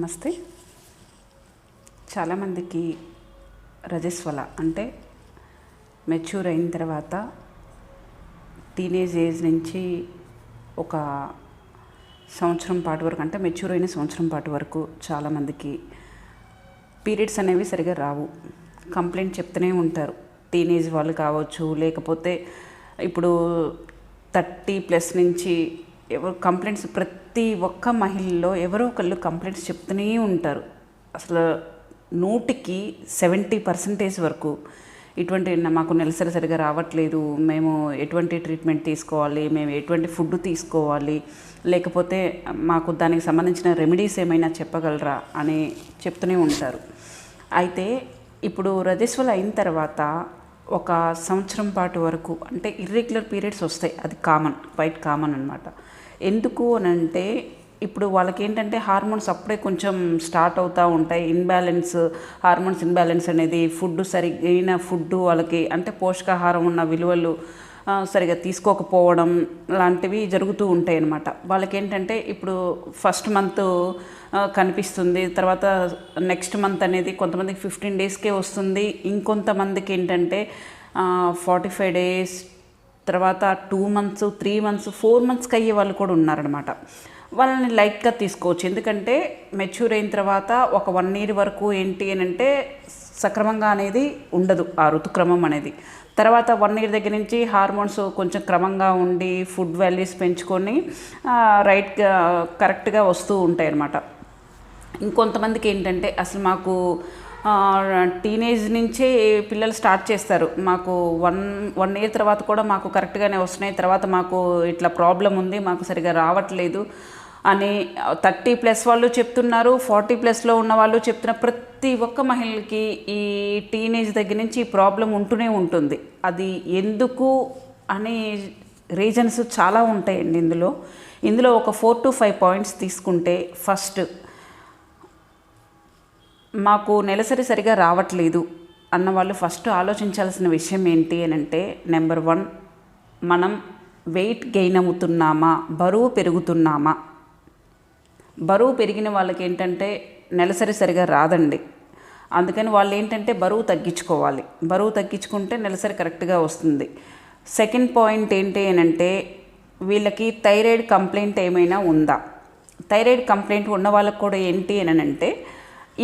నమస్తే. చాలామందికి రజస్వల అంటే మెచ్యూర్ అయిన తర్వాత టీనేజ్ ఏజ్ నుంచి ఒక సంవత్సరం పాటు వరకు అంటే మెచ్యూర్ అయిన సంవత్సరం పాటు వరకు చాలామందికి పీరియడ్స్ అనేవి సరిగా రావు. కంప్లైంట్ చెప్తూనే ఉంటారు. టీనేజ్ వాళ్ళు కావచ్చు లేకపోతే ఇప్పుడు థర్టీ ప్లస్ నుంచి ఎవరు కంప్లైంట్స్ ప్రతి ఒక్క మహిళలో ఎవరో ఒకళ్ళు కంప్లైంట్స్ చెప్తూనే ఉంటారు. అసలు నూటికి సెవెంటీ పర్సెంటేజ్ వరకు ఇటువంటి మాకు నెలసరి సరిగా రావట్లేదు మేము ఎటువంటి ట్రీట్మెంట్ తీసుకోవాలి మేము ఎటువంటి ఫుడ్ తీసుకోవాలి లేకపోతే మాకు దానికి సంబంధించిన రెమెడీస్ ఏమైనా చెప్పగలరా అని చెప్తూనే ఉంటారు. అయితే ఇప్పుడు రజస్వలు అయిన తర్వాత ఒక సంవత్సరం పాటు వరకు అంటే ఇర్రెగ్యులర్ పీరియడ్స్ వస్తాయి. అది కామన్ క్వైట్ కామన్ అనమాట ఎందుకు అని అంటే ఇప్పుడు వాళ్ళకి ఏంటంటే హార్మోన్స్ అప్పుడే కొంచెం స్టార్ట్ అవుతూ ఉంటాయి. ఇన్బ్యాలెన్స్ హార్మోన్స్ ఇన్బ్యాలెన్స్ అనేది ఫుడ్ సరిగైన ఫుడ్ వాళ్ళకి అంటే పోషకాహారం ఉన్న విలువలు సరిగా తీసుకోకపోవడం లాంటివి జరుగుతూ ఉంటాయి అన్నమాట. వాళ్ళకి ఏంటంటే ఇప్పుడు ఫస్ట్ మంత్ కనిపిస్తుంది. తర్వాత నెక్స్ట్ మంత్ అనేది కొంతమందికి ఫిఫ్టీన్ డేస్కే వస్తుంది. ఇంకొంతమందికి ఏంటంటే ఫార్టీ ఫైవ్ డేస్ తర్వాత two months three months four మంత్స్కి అయ్యే వాళ్ళు కూడా ఉన్నారనమాట వాళ్ళని లైట్గా తీసుకోవచ్చు. ఎందుకంటే మెచ్యూర్ అయిన తర్వాత ఒక వన్ ఇయర్ వరకు ఏంటి అని అంటే సక్రమంగా అనేది ఉండదు ఆ ఋతుక్రమం అనేది. తర్వాత వన్ ఇయర్ దగ్గర నుంచి హార్మోన్స్ కొంచెం క్రమంగా ఉండి ఫుడ్ వాల్యూస్ పెంచుకొని రైట్గా కరెక్ట్గా వస్తూ ఉంటాయి అన్నమాట ఇంకొంతమందికి ఏంటంటే అసలు మాకు టీనేజ్ నుంచే పిల్లలు స్టార్ట్ చేస్తారు. మాకు వన్ వన్ ఇయర్ తర్వాత కూడా మాకు కరెక్ట్గానే వస్తున్నాయి. తర్వాత మాకు ఇట్లా ప్రాబ్లం ఉంది మాకు సరిగా రావట్లేదు అని థర్టీ ప్లస్ వాళ్ళు చెప్తున్నారు. ఫార్టీ ప్లస్లో ఉన్న వాళ్ళు చెప్తున్న ప్రతి ఒక్క మహిళకి ఈ టీనేజ్ దగ్గర నుంచి ఈ ప్రాబ్లం ఉంటూనే ఉంటుంది. అది ఎందుకు అనే రీజన్స్ చాలా ఉంటాయండి ఇందులో. ఇందులో ఒక ఫోర్ టు ఫైవ్ పాయింట్స్ తీసుకుంటే ఫస్ట్ మాకు నెలసరి సరిగా రావట్లేదు అన్న వాళ్ళు ఫస్ట్ ఆలోచించాల్సిన విషయం ఏంటి అని అంటే నెంబర్ వన్ మనం వెయిట్ గెయిన్ అవుతున్నామా బరువు పెరుగుతున్నామా? బరువు పెరిగిన వాళ్ళకి ఏంటంటే నెలసరి సరిగా రాదండి. అందుకని వాళ్ళు ఏంటంటే బరువు తగ్గించుకోవాలి. బరువు తగ్గించుకుంటే నెలసరి కరెక్ట్గా వస్తుంది. సెకండ్ పాయింట్ ఏంటి అని అంటే వీళ్ళకి థైరాయిడ్ కంప్లైంట్ ఏమైనా ఉందా? థైరాయిడ్ కంప్లైంట్ ఉన్న వాళ్ళకి కూడా ఏంటి అని అంటే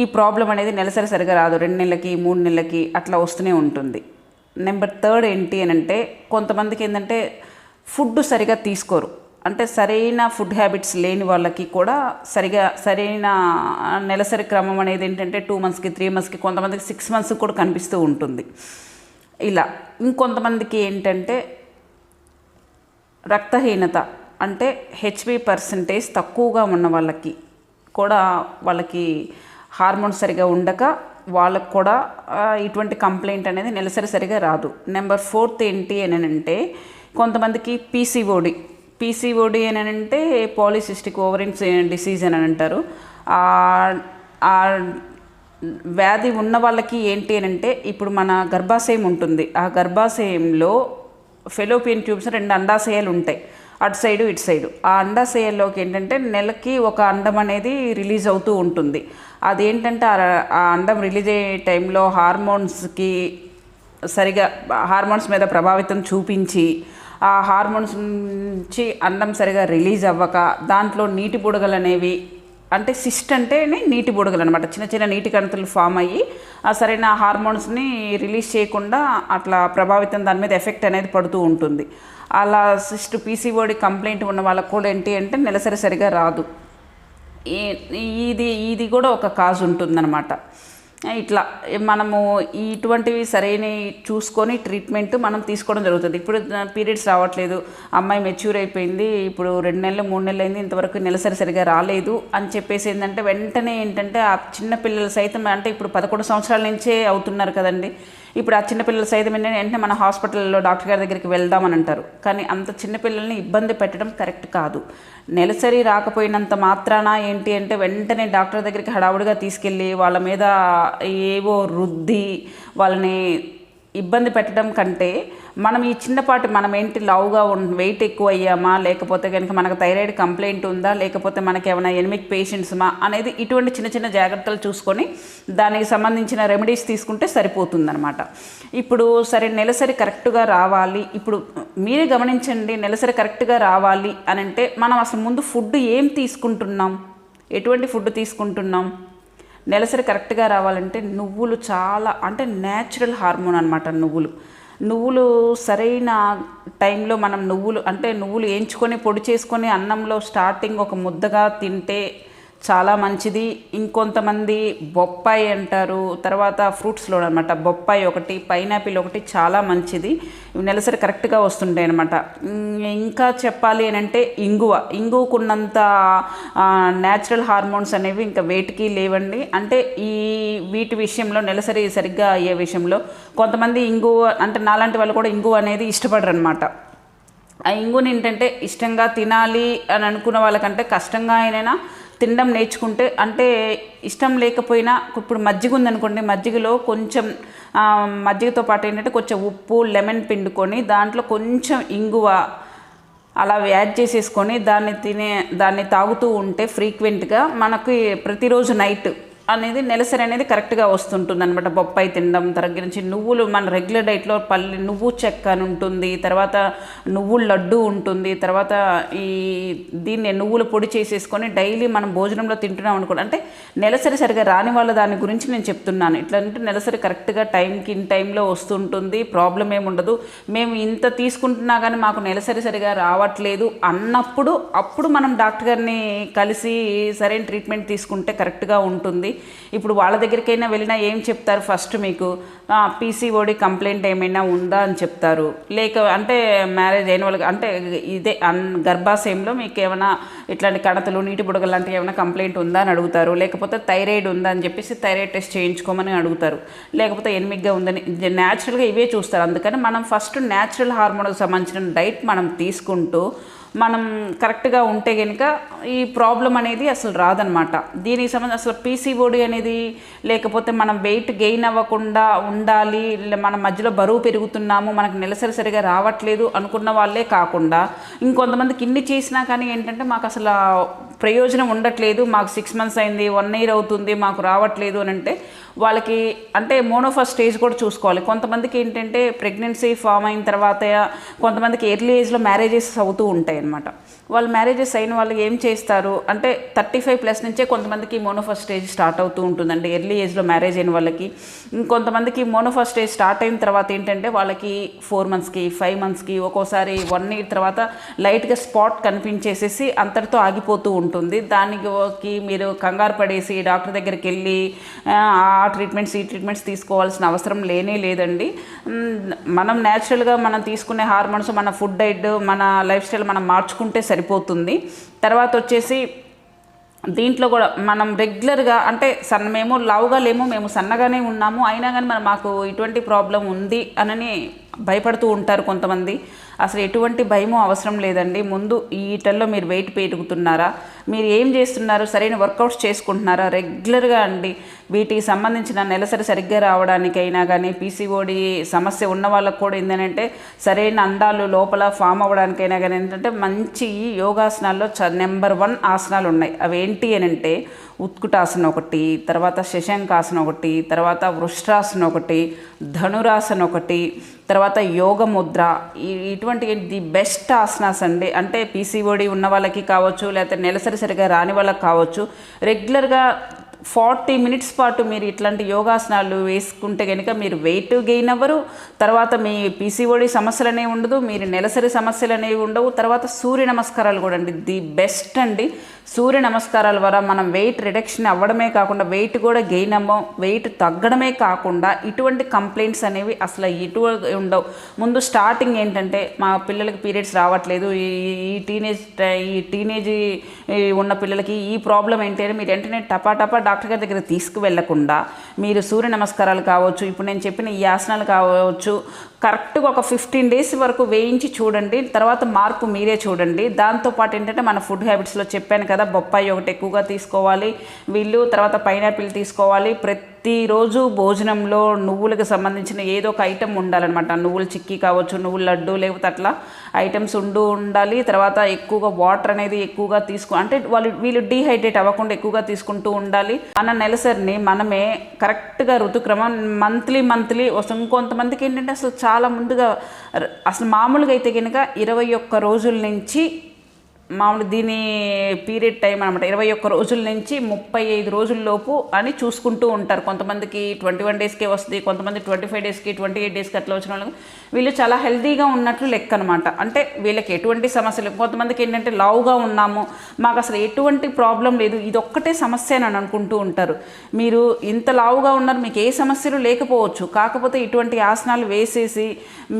ఈ ప్రాబ్లం అనేది నెలసరి సరిగా రాదు. రెండు నెలలకి మూడు నెలలకి అట్లా వస్తూనే ఉంటుంది. నెంబర్ థర్డ్ ఏంటి అని అంటే కొంతమందికి ఏంటంటే ఫుడ్ సరిగా తీసుకోరు. అంటే సరైన ఫుడ్ హ్యాబిట్స్ లేని వాళ్ళకి కూడా సరిగా సరైన నెలసరి క్రమం అనేది ఏంటంటే టూ మంత్స్కి త్రీ మంత్స్కి కొంతమందికి సిక్స్ మంత్స్కి కూడా కనిపిస్తూ ఉంటుంది. ఇలా ఇంకొంతమందికి ఏంటంటే రక్తహీనత అంటే హెచ్బి పర్సంటేజ్ తక్కువగా ఉన్న వాళ్ళకి కూడా వాళ్ళకి హార్మోన్స్ సరిగా ఉండక వాళ్ళకు కూడా ఇటువంటి కంప్లైంట్ అనేది నెలసరి సరిగా రాదు. నెంబర్ ఫోర్త్ ఏంటి అని అంటే కొంతమందికి పీసీఓడి పీసీఓడి అని అంటే పాలిసిస్టిక్ ఓవరిన్స్ డిసీజ్ అని అంటారు ఆ- ఆ వ్యాధి ఉన్న వాళ్ళకి ఏంటి అని అంటే ఇప్పుడు మన గర్భాశయం ఉంటుంది. ఆ గర్భాశయంలో ఫెలోపియన్ ట్యూబ్స్ రెండు అండాశయాలు ఉంటాయి. అటు సైడు ఇటు సైడు. ఆ అండాశయాల్లోకి ఏంటంటే నెలకి ఒక అండం అనేది రిలీజ్ అవుతూ ఉంటుంది. అదేంటంటే ఆ- ఆ అండం రిలీజ్ అయ్యే టైంలో హార్మోన్స్కి సరిగా హార్మోన్స్ మీద ప్రభావితం చూపించి ఆ హార్మోన్స్ నుంచి అండం సరిగా రిలీజ్ అవ్వక దాంట్లో నీటి బుడగలు అనేవి అంటే సిస్ట్ అంటేనే నీటి బుడగలు అనమాట చిన్న చిన్న నీటి కణతలు ఫామ్ అయ్యి ఆ సరైన హార్మోన్స్ని రిలీజ్ చేయకుండా అట్లా ప్రభావితం దాని మీద ఎఫెక్ట్ అనేది పడుతూ ఉంటుంది. అలా సిస్ట్ పీసీఓడి కంప్లైంట్ ఉన్న వాళ్ళకు కూడా ఏంటి అంటే నెలసరి సరిగా రాదు. ఈ- ఇది ఇది కూడా ఒక కాజ్ ఉంటుందన్నమాట. ఇట్లా మనము ఇటువంటివి సరైన చూసుకొని ట్రీట్మెంట్ మనం తీసుకోవడం జరుగుతుంది. ఇప్పుడు పీరియడ్స్ రావట్లేదు అమ్మాయి మెచ్యూర్ అయిపోయింది ఇప్పుడు రెండు నెలలు మూడు నెలలు అయింది ఇంతవరకు నెలసరి సరిగా రాలేదు అని చెప్పేసి ఏంటంటే వెంటనే ఏంటంటే ఆ చిన్న పిల్లలు సైతం అంటే ఇప్పుడు పదకొండు సంవత్సరాల నుంచే అవుతున్నారు కదండి. ఇప్పుడు ఆ చిన్నపిల్లల సైతం ఏంటంటే వెంటనే మన హాస్పిటల్లో డాక్టర్ గారి దగ్గరికి వెళ్దామని అంటారు. కానీ అంత చిన్నపిల్లల్ని ఇబ్బంది పెట్టడం కరెక్ట్ కాదు. నెలసరి రాకపోయినంత మాత్రాన ఏంటి అంటే వెంటనే డాక్టర్ దగ్గరికి హడావుడిగా తీసుకెళ్ళి వాళ్ళ మీద ఏవో రుద్ది వాళ్ళని ఇబ్బంది పెట్టడం కంటే మనం ఈ చిన్నపాటి మనం ఏంటి లావుగా వెయిట్ ఎక్కువ అయ్యామా లేకపోతే కనుక మనకు థైరాయిడ్ కంప్లైంట్ ఉందా? లేకపోతే మనకి ఏమైనా ఎనిమిక్ పేషెంట్స్మా అనేది ఇటువంటి చిన్న చిన్న జాగ్రత్తలు చూసుకొని దానికి సంబంధించిన రెమెడీస్ తీసుకుంటే సరిపోతుందనమాట ఇప్పుడు సరే నెలసరి కరెక్ట్గా రావాలి. ఇప్పుడు మీరే గమనించండి నెలసరి కరెక్ట్గా రావాలి అని అంటే మనం అసలు ముందు ఫుడ్ ఏం తీసుకుంటున్నాం? ఎటువంటి ఫుడ్ తీసుకుంటున్నాం? నెలసరి కరెక్ట్గా రావాలంటే నువ్వులు చాలా అంటే న్యాచురల్ హార్మోన్ అనమాట నువ్వులు. నువ్వులు సరైన టైంలో మనం నువ్వులు అంటే నువ్వులు వేయించుకొని పొడి చేసుకొని అన్నంలో స్టార్టింగ్ ఒక ముద్దగా తింటే చాలా మంచిది. ఇంకొంతమంది బొప్పాయి అంటారు. తర్వాత ఫ్రూట్స్లో అనమాట బొప్పాయి ఒకటి పైనాపిల్ ఒకటి చాలా మంచిది. ఇవి నెలసరి కరెక్ట్గా వస్తుంటాయి అనమాట ఇంకా చెప్పాలి అని అంటే ఇంగువ. ఇంగువకున్నంత న్యాచురల్ హార్మోన్స్ అనేవి ఇంకా వేటికి లేవండి. అంటే ఈ వీటి విషయంలో నెలసరి సరిగ్గా అయ్యే విషయంలో కొంతమంది ఇంగువ అంటే నాలాంటి వాళ్ళు కూడా ఇంగువ అనేది ఇష్టపడరు అనమాట ఆ ఇంగుని ఏంటంటే ఇష్టంగా తినాలి అని అనుకున్న వాళ్ళకంటే కష్టంగా అయినా తినడం నేర్చుకుంటే అంటే ఇష్టం లేకపోయినా ఇప్పుడు మజ్జిగ ఉందనుకోండి మజ్జిగలో కొంచెం మజ్జిగతో పాటు ఏంటంటే కొంచెం ఉప్పు లెమన్ పిండుకొని దాంట్లో కొంచెం ఇంగువ అలా యాడ్ చేసేసుకొని దాన్ని తినే దాన్ని తాగుతూ ఉంటే ఫ్రీక్వెంట్గా మనకి ప్రతిరోజు నైట్ అనేది నెలసరి అనేది కరెక్ట్గా వస్తుంటుంది అనమాట బొప్పాయి తినడం తరగించి నుంచి నువ్వులు మన రెగ్యులర్ డైట్లో పల్లి నువ్వు చెక్క అని ఉంటుంది తర్వాత నువ్వుల లడ్డు ఉంటుంది తర్వాత ఈ దీన్ని నువ్వుల పొడి చేసేసుకొని డైలీ మనం భోజనంలో తింటున్నాం అనుకోండి. అంటే నెలసరి సరిగా రాని వాళ్ళ దాని గురించి నేను చెప్తున్నాను. ఇట్లా అంటే నెలసరి కరెక్ట్గా టైంకి ఇన్ టైంలో వస్తుంటుంది ప్రాబ్లం ఏమి ఉండదు. మేము ఇంత తీసుకుంటున్నా కానీ మాకు నెలసరి సరిగా రావట్లేదు అన్నప్పుడు అప్పుడు మనం డాక్టర్ గారిని కలిసి సరైన ట్రీట్మెంట్ తీసుకుంటే కరెక్ట్గా ఉంటుంది. ఇప్పుడు వాళ్ళ దగ్గరికైనా వెళ్ళినా ఏం చెప్తారు ఫస్ట్ మీకు? పీసీఓడి కంప్లైంట్ ఏమైనా ఉందా అని చెప్తారు. లేక అంటే మ్యారేజ్ అయిన వాళ్ళకి అంటే ఇదే అన్ గర్భాశయంలో మీకు ఏమైనా ఇట్లాంటి కణతలు నీటి బుడగలు లాంటివి ఏమైనా కంప్లైంట్ ఉందా అని అడుగుతారు. లేకపోతే థైరాయిడ్ ఉందా అని చెప్పేసి థైరాయిడ్ టెస్ట్ చేయించుకోమని అడుగుతారు. లేకపోతే ఎనిమిగ్గా ఉందని న్యాచురల్గా ఇవే చూస్తారు. అందుకని మనం ఫస్ట్ న్యాచురల్ హార్మోన్కి సంబంధించిన డైట్ మనం తీసుకుంటూ మనం కరెక్ట్గా ఉంటే కనుక ఈ ప్రాబ్లం అనేది అసలు రాదనమాట. దీనికి సంబంధించి అసలు పీసీఓడి అనేది లేకపోతే మనం వెయిట్ గెయిన్ అవ్వకుండా ఉండాలి మన మధ్యలో బరువు పెరుగుతున్నాము మనకు నెలసరి సరిగా రావట్లేదు అనుకున్న వాళ్ళే కాకుండా ఇంకొంతమందికి ఇన్ని చేసినా కానీ ఏంటంటే మాకు అసలు ప్రయోజనం ఉండట్లేదు మాకు సిక్స్ మంత్స్ అయింది వన్ ఇయర్ అవుతుంది మాకు రావట్లేదు అని అంటే వాళ్ళకి అంటే మోనోఫా స్టేజ్ కూడా చూసుకోవాలి. కొంతమందికి ఏంటంటే ప్రెగ్నెన్సీ ఫామ్ అయిన తర్వాత కొంతమందికి ఎర్లీ ఏజ్లో మ్యారేజెస్ అవుతూ ఉంటాయి అన్నమాట. వాళ్ళు మ్యారేజెస్ అయిన వాళ్ళు ఏం చేస్తారు? అంటే థర్టీ ఫైవ్ ప్లస్ నుంచే కొంతమందికి మోనోఫా స్టేజ్ స్టార్ట్ అవుతూ ఉంటుందండి ఎర్లీ ఏజ్లో మ్యారేజ్ అయిన వాళ్ళకి. ఇంకొంతమందికి మోనోఫా స్టేజ్ స్టార్ట్ అయిన తర్వాత ఏంటంటే వాళ్ళకి ఫోర్ మంత్స్కి ఫైవ్ మంత్స్కి ఒక్కోసారి వన్ ఇయర్ తర్వాత లైట్గా స్పాట్ కనిపించేసేసి అంతటితో ఆగిపోతూ ఉంటుంది. దానికి మీరు కంగారు పడేసి డాక్టర్ దగ్గరికి వెళ్ళి ఆ ట్రీట్మెంట్స్ ఈ ట్రీట్మెంట్స్ తీసుకోవాల్సిన అవసరం లేనే లేదండి. మనం న్యాచురల్గా మనం తీసుకునే హార్మోన్స్ మన ఫుడ్ డైట్ మన లైఫ్ స్టైల్ మనం మార్చుకుంటే సరిపోతుంది. తర్వాత వచ్చేసి దీంట్లో కూడా మనం రెగ్యులర్గా అంటే సన్న మేము లావుగా లేము మేము సన్నగానే ఉన్నాము. అయినా కానీ మనం మాకు ఇటువంటి ప్రాబ్లం ఉంది అనని భయపడుతూ ఉంటారు కొంతమంది. అసలు ఎటువంటి భయము అవసరం లేదండి. ముందు ఈ ఈటల్లో మీరు వెయిట్ పెరుగుతున్నారా? మీరు ఏం చేస్తున్నారు? సరైన వర్కౌట్స్ చేసుకుంటున్నారా? రెగ్యులర్గా అండి వీటికి సంబంధించిన నెలసరి సరిగ్గా రావడానికైనా కానీ పీసీఓడి సమస్య ఉన్న వాళ్ళకు కూడా ఏంటంటే సరైన అండాలు లోపల ఫామ్ అవ్వడానికైనా కానీ ఏంటంటే మంచి యోగాసనాల్లో చ నెంబర్ వన్ ఆసనాలు ఉన్నాయి. అవి ఏంటి అని అంటే ఉత్కుటాసనం ఒకటి తర్వాత శశాంకాసనం ఒకటి తర్వాత వృష్రాసనం ఒకటి ధనురాసన ఒకటి తర్వాత యోగ ముద్ర ఈ- ఇటువంటి ది బెస్ట్ ఆసనాస్ అండి. అంటే పీసీఓడి ఉన్న వాళ్ళకి కావచ్చు లేకపోతే నెలసరి సరిగా రాని వాళ్ళకి కావచ్చు. రెగ్యులర్గా ఫార్టీ మినిట్స్ పాటు మీరు ఇట్లాంటి యోగాసనాలు వేసుకుంటే కనుక మీరు వెయిట్ గెయిన్ అవ్వరు. తర్వాత మీ పీసీఓడి సమస్యలు అనేవి ఉండదు మీరు నెలసరి సమస్యలు అనేవి ఉండవు. తర్వాత సూర్య నమస్కారాలు కూడా అండి. ది బెస్ట్ అండి. సూర్య నమస్కారాల ద్వారా మనం వెయిట్ రిడక్షన్ అవ్వడమే కాకుండా వెయిట్ కూడా గెయిన్ అవ్వం వెయిట్ తగ్గడమే కాకుండా ఇటువంటి కంప్లైంట్స్ అనేవి అసలు ఇటువంటి ఉండవు. ముందు స్టార్టింగ్ ఏంటంటే మా పిల్లలకి పీరియడ్స్ రావట్లేదు. ఈ ఈ టీనేజ్ ఈ టీనేజ్ ఉన్న పిల్లలకి ఈ ప్రాబ్లం ఏంటి అని మీరు వెంటనే టపా టపా డాక్టర్ గారి దగ్గర తీసుకువెళ్ళకుండా మీరు సూర్య నమస్కారాలు కావచ్చు ఇప్పుడు నేను చెప్పిన ఈ ఆసనాలు కావచ్చు కరెక్ట్గా ఒక ఫిఫ్టీన్ డేస్ వరకు వేయించి చూడండి తర్వాత మార్పు మీరే చూడండి. దాంతోపాటు ఏంటంటే మన ఫుడ్ హ్యాబిట్స్లో చెప్పాను కదా బొప్పాయి ఒకటి ఎక్కువగా తీసుకోవాలి వీళ్ళు తర్వాత పైనాపిల్ తీసుకోవాలి ప్రతి ప్రతిరోజు భోజనంలో నువ్వులకు సంబంధించిన ఏదో ఒక ఐటెం ఉండాలన్నమాట. నువ్వులు చిక్కీ కావచ్చు నువ్వుల లడ్డు లేకపోతే అట్లా ఐటమ్స్ ఉండు ఉండాలి. తర్వాత ఎక్కువగా వాటర్ అనేది ఎక్కువగా తీసుకు అంటే వాళ్ళు వీళ్ళు డీహైడ్రేట్ అవ్వకుండా ఎక్కువగా తీసుకుంటూ ఉండాలి. మన నెలసరిని మనమే కరెక్ట్గా ఋతుక్రమం మంత్లీ మంత్లీ వస్తుంది ఇంకొంతమందికి ఏంటంటే అసలు చాలా ముందుగా అసలు మామూలుగా అయితే కనుక ఇరవై ఒక్క రోజుల నుంచి మామూలు దీని పీరియడ్ టైం అనమాట ఇరవై ఒక్క రోజుల నుంచి ముప్పై ఐదు రోజుల లోపు అని చూసుకుంటూ ఉంటారు. కొంతమందికి ట్వంటీ వన్ డేస్కే వస్తుంది కొంతమంది ట్వంటీ ఫైవ్ డేస్కి ట్వంటీ ఎయిట్ డేస్కి అట్లా వచ్చిన వాళ్ళకి వీళ్ళు చాలా హెల్తీగా ఉన్నట్లు లెక్క అనమాట అంటే వీళ్ళకి ఎటువంటి సమస్యలు కొంతమందికి ఏంటంటే లావుగా ఉన్నాము మాకు అసలు ఎటువంటి ప్రాబ్లం లేదు ఇది ఒక్కటే సమస్య అని అనుకుంటూ ఉంటారు. మీరు ఇంత లావుగా ఉన్నారు మీకు ఏ సమస్యలు లేకపోవచ్చు. కాకపోతే ఇటువంటి ఆసనాలు వేసేసి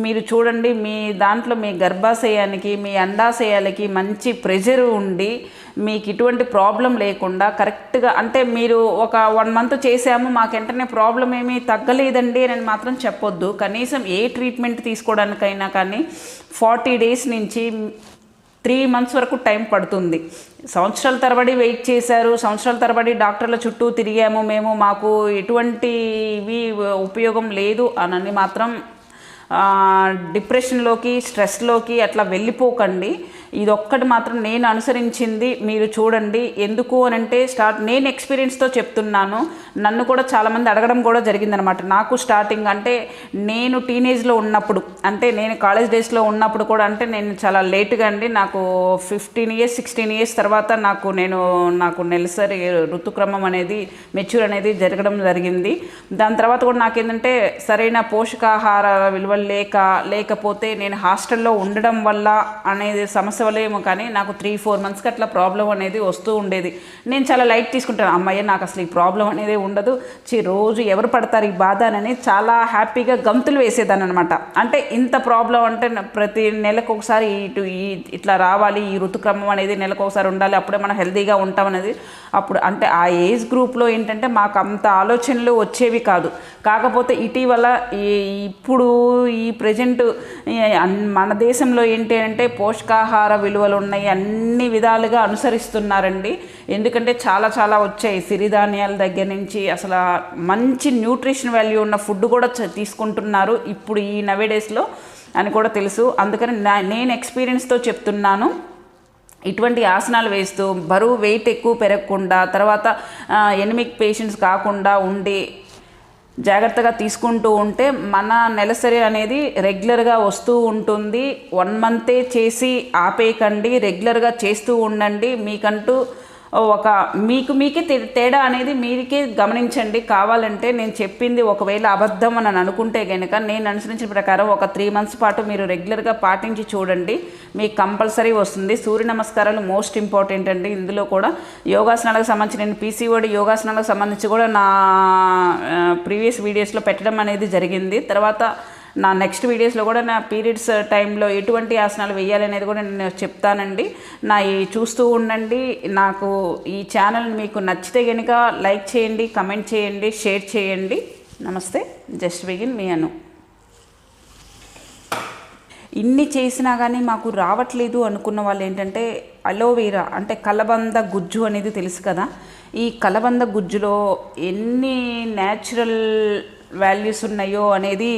మీరు చూడండి మీ దాంట్లో మీ గర్భాశయానికి మీ అండాశయాలకి మంచి ప్రెజర్ ఉండి మీకు ఇటువంటి ప్రాబ్లం లేకుండా కరెక్ట్గా అంటే మీరు ఒక వన్ మంత్ చేసాము మాకు వెంటనే ప్రాబ్లం ఏమీ తగ్గలేదండి అని మాత్రం చెప్పొద్దు. కనీసం ఏ ట్రీట్మెంట్ తీసుకోవడానికైనా కానీ ఫార్టీ డేస్ నుంచి త్రీ మంత్స్ వరకు టైం పడుతుంది. సంవత్సరాల తరబడి వెయిట్ చేశారు సంవత్సరాల తరబడి డాక్టర్ల చుట్టూ తిరిగాము మేము మాకు ఎటువంటివి ఉపయోగం లేదు అనని మాత్రం డిప్రెషన్లోకి స్ట్రెస్లోకి అట్లా వెళ్ళిపోకండి. ఇది ఒక్కటి మాత్రం నేను అనుసరించింది మీరు చూడండి. ఎందుకు అని అంటే స్టార్ట్ నేను ఎక్స్పీరియన్స్తో చెప్తున్నాను. నన్ను కూడా చాలామంది అడగడం కూడా జరిగిందనమాట. నాకు స్టార్టింగ్ అంటే నేను టీనేజ్లో ఉన్నప్పుడు అంటే నేను కాలేజ్ డేస్లో ఉన్నప్పుడు కూడా అంటే నేను చాలా లేట్గా అండి. నాకు ఫిఫ్టీన్ ఇయర్స్ సిక్స్టీన్ ఇయర్స్ తర్వాత నాకు నేను నాకు నెలసరి ఋతుక్రమం అనేది మెచ్యూర్ అనేది జరగడం జరిగింది. దాని తర్వాత కూడా నాకేంటంటే సరైన పోషకాహార విలువలు లేక లేకపోతే నేను హాస్టల్లో ఉండడం వల్ల అనేది సమస్య వల్ల కానీ నాకు త్రీ ఫోర్ మంత్స్కి అట్లా ప్రాబ్లం అనేది వస్తూ ఉండేది. నేను చాలా లైట్ తీసుకుంటాను. అమ్మయ్య నాకు అసలు ఈ ప్రాబ్లం అనేది ఉండదు. చి రోజు ఎవరు పడతారు ఈ బాధ అని చాలా హ్యాపీగా గంతులు వేసేదాన్ని అనమాట అంటే ఇంత ప్రాబ్లం అంటే ప్రతి నెలకు ఒకసారి ఇటు ఈ ఇట్లా రావాలి ఈ ఋతుక్రమం అనేది నెలకు ఒకసారి ఉండాలి అప్పుడే మనం హెల్తీగా ఉంటాం అనేది అప్పుడు అంటే ఆ ఏజ్ గ్రూప్లో ఏంటంటే మాకు అంత ఆలోచనలు వచ్చేవి కాదు. కాకపోతే ఇటీవల ఈ ఇప్పుడు ఈ ప్రజెంట్ మన దేశంలో ఏంటి అంటే పోషకాహార విలువలు ఉన్నాయి అన్ని విధాలుగా అనుసరిస్తున్నారండి. ఎందుకంటే చాలా చాలా వచ్చాయి. సిరిధాన్యాల దగ్గర నుంచి అసలు మంచి న్యూట్రిషన్ వాల్యూ ఉన్న ఫుడ్ కూడా తీసుకుంటున్నారు ఇప్పుడు ఈ నవే డేస్లో అని కూడా తెలుసు. అందుకని నా- నేను ఎక్స్పీరియన్స్తో చెప్తున్నాను. ఇటువంటి ఆసనాలు వేస్తూ బరువు వెయిట్ ఎక్కువ పెరగకుండా తర్వాత ఎనిమిక్ పేషెంట్స్ కాకుండా ఉండి జాగ్రత్తగా తీసుకుంటూ ఉంటే మన నెలసరి అనేది రెగ్యులర్గా వస్తూ ఉంటుంది. వన్ మంతే చేసి ఆపేయకండి. రెగ్యులర్గా చేస్తూ ఉండండి. మీకంటూ ఒక మీకు మీకే తే- తేడా అనేది మీరికే గమనించండి. కావాలంటే నేను చెప్పింది ఒకవేళ అబద్ధం అని అనుకుంటే కనుక నేను అనుసరించిన ప్రకారం ఒక త్రీ మంత్స్ పాటు మీరు రెగ్యులర్గా పాటించి చూడండి. మీకు కంపల్సరీ వస్తుంది. సూర్య నమస్కారాలు మోస్ట్ ఇంపార్టెంట్ అండి. ఇందులో కూడా యోగాసనాలకు సంబంధించి నేను పీసీఓడి యోగాసనాలకు సంబంధించి కూడా నా ప్రీవియస్ వీడియోస్లో పెట్టడం అనేది జరిగింది. తర్వాత నా నెక్స్ట్ వీడియోస్లో కూడా నా పీరియడ్స్ టైంలో uh, ఎటువంటి ఆసనాలు వేయాలి అనేది కూడా నేను చెప్తానండి. నా ఈ చూస్తూ ఉండండి. నాకు ఈ ఛానల్ మీకు నచ్చితే కనుక లైక్ చేయండి కమెంట్ చేయండి షేర్ చేయండి. నమస్తే. జస్ట్ బిగిన్ మీ అను ఇన్ని చేసినా కానీ మాకు రావట్లేదు అనుకున్న వాళ్ళు ఏంటంటే అలోవేరా అంటే కలబంద గుజ్జు అనేది తెలుసు కదా. ఈ కలబంద గుజ్జులో ఎన్ని న్యాచురల్ వాల్యూస్ ఉన్నాయో అనేది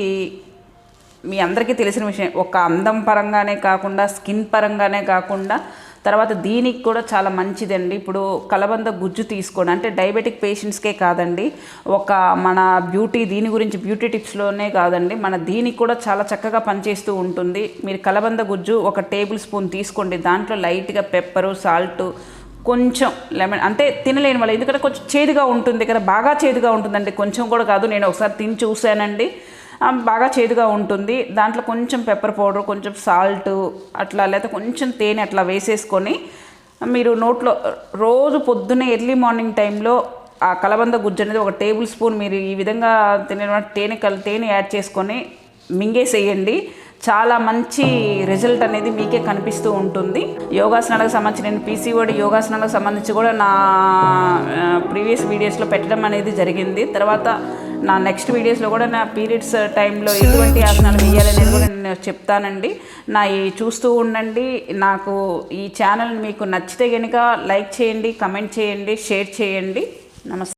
మీ అందరికీ తెలిసిన విషయం ఒక అందం పరంగానే కాకుండా స్కిన్ పరంగానే కాకుండా తర్వాత దీనికి కూడా చాలా మంచిదండి. ఇప్పుడు కలబంద గుజ్జు తీసుకోండి. అంటే డయాబెటిక్ పేషెంట్స్కే కాదండి. ఒక మన బ్యూటీ దీని గురించి బ్యూటీ టిప్స్లోనే కాదండి. మన దీనికి కూడా చాలా చక్కగా పనిచేస్తూ ఉంటుంది. మీరు కలబంద గుజ్జు ఒక టేబుల్ స్పూన్ తీసుకోండి. దాంట్లో లైట్గా పెప్పరు సాల్ట్ కొంచెం లెమన్ అంటే తినలేని వాళ్ళు. ఎందుకంటే కొంచెం చేదుగా ఉంటుంది కదా బాగా చేదుగా ఉంటుందండి. కొంచెం కూడా కాదు. నేను ఒకసారి తిని చూశానండి. బాగా చేదుగా ఉంటుంది. దాంట్లో కొంచెం పెప్పర్ పౌడర్ కొంచెం సాల్ట్ అట్లా లేకపోతే కొంచెం తేనె అట్లా వేసేసుకొని మీరు నోట్లో రోజు పొద్దున్నే ఎర్లీ మార్నింగ్ టైంలో ఆ కలబంద గుజ్జు అనేది ఒక టేబుల్ స్పూన్ మీరు ఈ విధంగా తినే తేనె కల తేనె యాడ్ చేసుకొని మింగేసేయండి. చాలా మంచి రిజల్ట్ అనేది మీకే కనిపిస్తూ ఉంటుంది. యోగాసనాలకు సంబంధించి నేను పీసీఓడి యోగాసనాలకు సంబంధించి కూడా నా ప్రీవియస్ వీడియోస్లో పెట్టడం అనేది జరిగింది. తర్వాత నా నెక్స్ట్ వీడియోస్లో కూడా నా పీరియడ్స్ టైంలో uh, ఎటువంటి ఆసనాలు వేయాలనేది కూడా నేను చెప్తానండి. నా ఈ చూస్తూ ఉండండి. నాకు ఈ ఛానల్ మీకు నచ్చితే కనుక లైక్ చేయండి కమెంట్ చేయండి షేర్ చేయండి. నమస్తే.